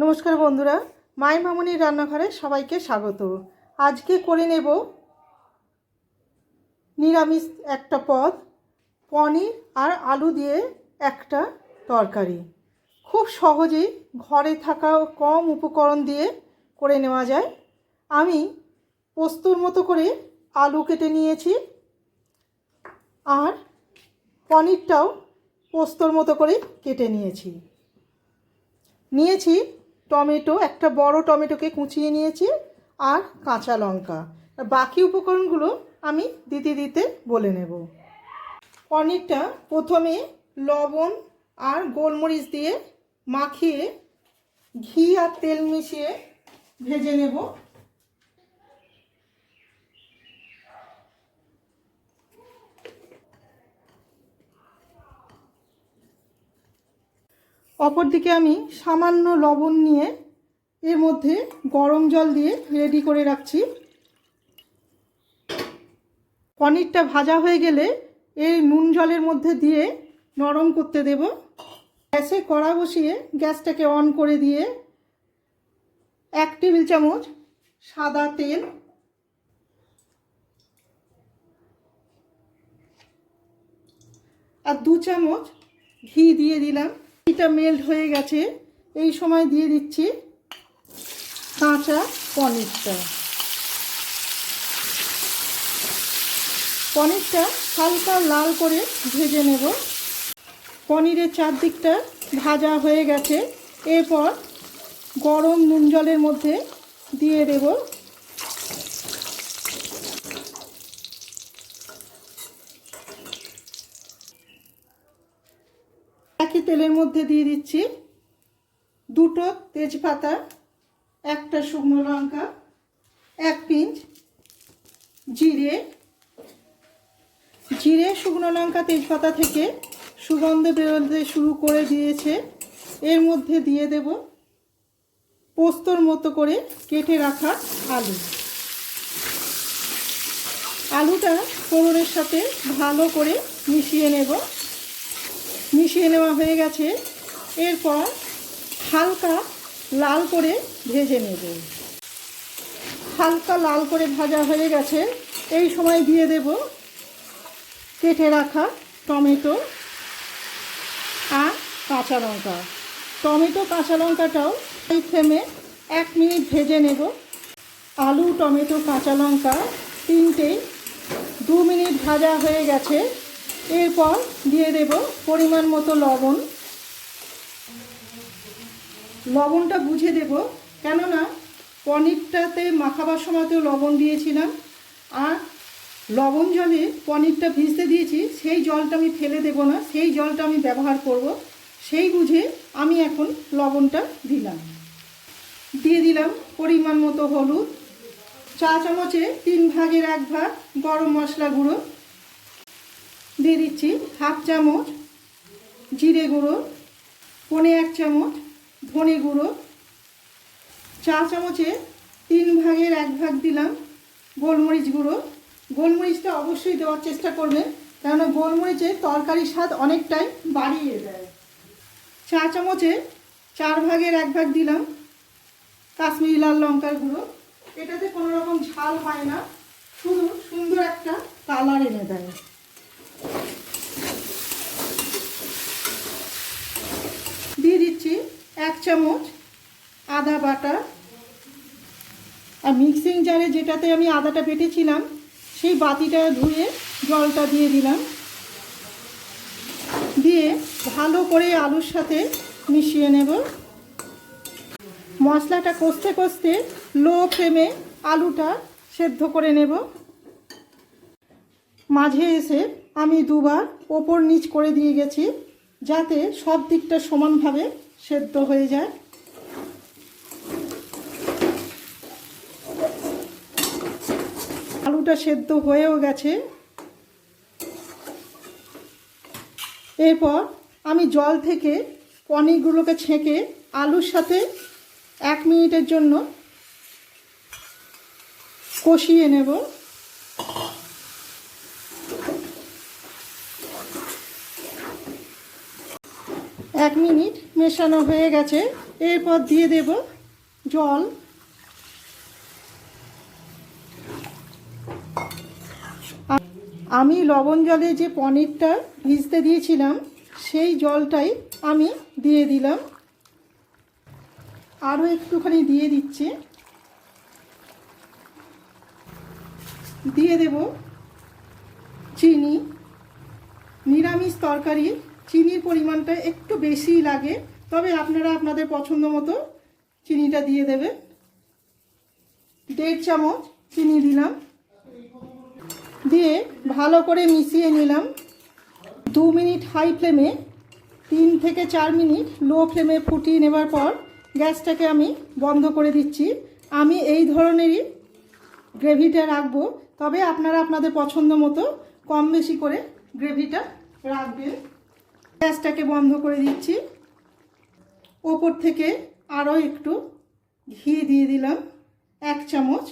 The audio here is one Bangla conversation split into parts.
নমস্কার বন্ধুরা, মাই মামুনির রান্নাঘরে সবাইকে স্বাগত। আজকে করে নেব নিরামিষ একটা পদ, পনির আর আলু দিয়ে একটা তরকারি। খুব সহজেই ঘরে থাকা কম উপকরণ দিয়ে করে নেওয়া যায়। আমি পোস্তর মতো করে আলু কেটে নিয়েছি আর পনিরটাও পোস্তর মতো করে কেটে নিয়েছি। নিয়েছি টমেটো, একটা বড় টমেটোকে কুচিয়ে নিয়েছি আর কাঁচা লঙ্কা। আর বাকি উপকরণগুলো আমি দিতে দিতে বলে নেব। পনিরটা প্রথমে লবণ আর গোলমরিচ দিয়ে মাখিয়ে ঘি আর তেল মিশিয়ে ভেজে নেব। অপরদিকে আমি সামান্য লবণ নিয়ে এর মধ্যে গরম জল দিয়ে রেডি করে রাখছি। পনিরটা ভাজা হয়ে গেলে এই নুন জলের মধ্যে দিয়ে নরম করতে দেব। গ্যাসে কড়া বসিয়ে গ্যাসটাকে অন করে দিয়ে এক টেবিল চামচ সাদা তেল, আর দু চামচ ঘি দিয়ে দিলাম। ঘিটা মেল্ট হয়ে গেছে। এই সময় দিয়ে দিচ্ছি কাঁচা পনিরটা। পনিরটা হালকা লাল করে ভেজে নেব। পনিরের চারদিকটা ভাজা হয়ে গেছে। এরপর গরম নুন জলের মধ্যে দিয়ে দেব তেলের মধ্যে দিয়ে দিচ্ছি দুটো তেজপাতা, একটা শুকনো লঙ্কা, এক পিঞ্চ জিরে। জিরে, শুকনো লঙ্কা, তেজপাতা থেকে সুগন্ধ বেরোতে শুরু করে দিয়েছে। এর মধ্যে দিয়ে দেব পোস্তর মতো করে কেটে রাখা আলু। আলুটা ফোড়নের সাথে ভালো করে মিশিয়ে নেব। মিশিয়ে নেওয়া হয়ে গেছে। এরপর হালকা লাল করে ভেজে নেব। হালকা লাল করে ভাজা হয়ে গেছে। এই সময় দিয়ে দেব কেটে রাখা টমেটো আর কাঁচা লঙ্কা। টমেটো, কাঁচা লঙ্কাটাও এই ফ্লেমে এক মিনিট ভেজে নেব। আলু, টমেটো, কাঁচা লঙ্কা তিনটেই দু মিনিট ভাজা হয়ে গেছে। এরপর দিয়ে দেব পরিমাণ মতো লবণ। লবণটা বুঝে দেব, কেননা পনিরটাতে মাখাবার সময়তেও লবণ দিয়েছিলাম, আর লবণ জলে পনিরটা ভিজতে দিয়েছি, সেই জলটা আমি ফেলে দেব না, সেই জলটা আমি ব্যবহার করব, সেই বুঝে আমি এখন লবণটা দিলাম। দিয়ে দিলাম পরিমাণ মতো হলুদ, চা চামচে তিন ভাগের এক ভাগ গরম মশলা গুঁড়ো দিয়ে দিচ্ছি হাফ চামচ জিরে গুঁড়ো, পনে এক চামচ ধনে গুঁড়ো, চা চামচে তিন ভাগের এক ভাগ দিলাম গোলমরিচ গুঁড়ো। গোলমরিচটা অবশ্যই দেওয়ার চেষ্টা করবেন, কেননা গোলমরিচের তরকারির স্বাদ অনেকটাই বাড়িয়ে দেয়। চা চামচে চার ভাগের এক ভাগ দিলাম কাশ্মীরি লাল লঙ্কার গুঁড়ো। এটাতে কোনো রকম ঝাল হয় না, শুধু সুন্দর একটা কালার এনে দিয়ে দিচ্ছি এক চামচ, আদা বাটা আর মিক্সিং জারে যেটাতে আমি আদাটা বেটেছিলাম, সেই বাতিটা ধুয়ে জলটা দিয়ে দিলাম। দিয়ে ভালো করে আলুর সাথে মিশিয়ে নেব। মশলাটা কষতে কষতে লো ফ্লেমে আলুটা সেদ্ধ করে নেব। মাঝে এসে আমি দুবার ওপর নিচ করে দিয়ে গেছি, যাতে সব দিকটা সমানভাবে সেদ্ধ হয়ে যায়। আলুটা সেদ্ধ হয়েও গেছে। এরপর আমি জল থেকে পনিরগুলোকে ছেঁকে আলুর সাথে এক মিনিটের জন্য কষিয়ে নেব। এক মিনিট মেশানো হয়ে গেছে। এরপর দিয়ে দেব জল। আমি লবণ জলে যে পনিরটা ভিজতে দিয়েছিলাম, সেই জলটাই আমি দিয়ে দিলাম। আরও একটুখানি দিয়ে দিচ্ছি। দিয়ে দেব চিনি, নিরামিষ তরকারি। চিনির পরিমাণটা একটু বেশিই লাগে। তবে আপনারা আপনাদের পছন্দ মতো চিনিটা দিয়ে দেবেন। দেড় চামচ চিনি দিলাম। দিয়ে ভালো করে মিশিয়ে নিলাম। দু মিনিট হাই ফ্লেমে, তিন থেকে চার মিনিট লো ফ্লেমে ফুটিয়ে নেবার পর গ্যাসটাকে আমি বন্ধ করে দিচ্ছি। আমি এই ধরনেরই গ্রেভিটা রাখব। তবে আপনারা আপনাদের পছন্দ মতো কম বেশি করে গ্রেভিটা রাখবেন। গ্যাসটাকে বন্ধ করে দিচ্ছি। ওপর থেকে আরও একটু ঘি দিয়ে দিলাম, এক চামচ।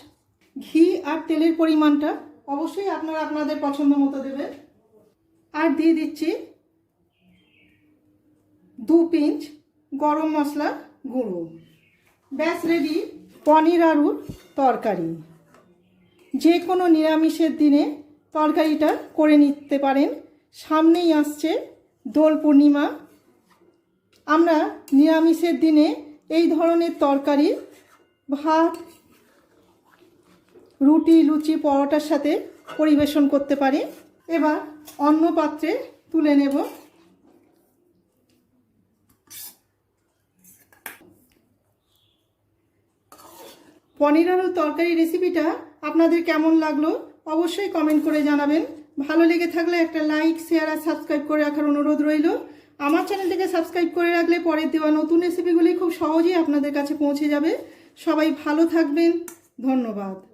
ঘি আর তেলের পরিমাণটা অবশ্যই আপনারা আপনাদের পছন্দ মতো দেবেন। আর দিয়ে দিচ্ছি দু পিঞ্চ গরম মশলা গুঁড়ো। ব্যাস, রেডি। পনির আলুর তরকারি। যে কোনো নিরামিষের দিনে তরকারিটা করে নিতে পারেন। সামনেই আসছে দোল পূর্ণিমা। আমরা নিরামিষের দিনে এই ধরনের তরকারি, ভাত, রুটি, লুচি, পরোটার সাথে পরিবেশন করতে পারি। এবার অন্য পাত্রে তুলে নেব। পনির আলুর তরকারি রেসিপিটা আপনাদের কেমন লাগল অবশ্যই কমেন্ট করে জানাবেন। ভালো লেগে থাকলে একটা লাইক শেয়ার আর সাবস্ক্রাইব করে রাখার অনুরোধ রইল। আমার চ্যানেলটিকে সাবস্ক্রাইব করে রাখলে পরের দেওয়া নতুন রেসিপিগুলি খুব সহজেই আপনাদের কাছে পৌঁছে যাবে। সবাই ভালো থাকবেন। ধন্যবাদ।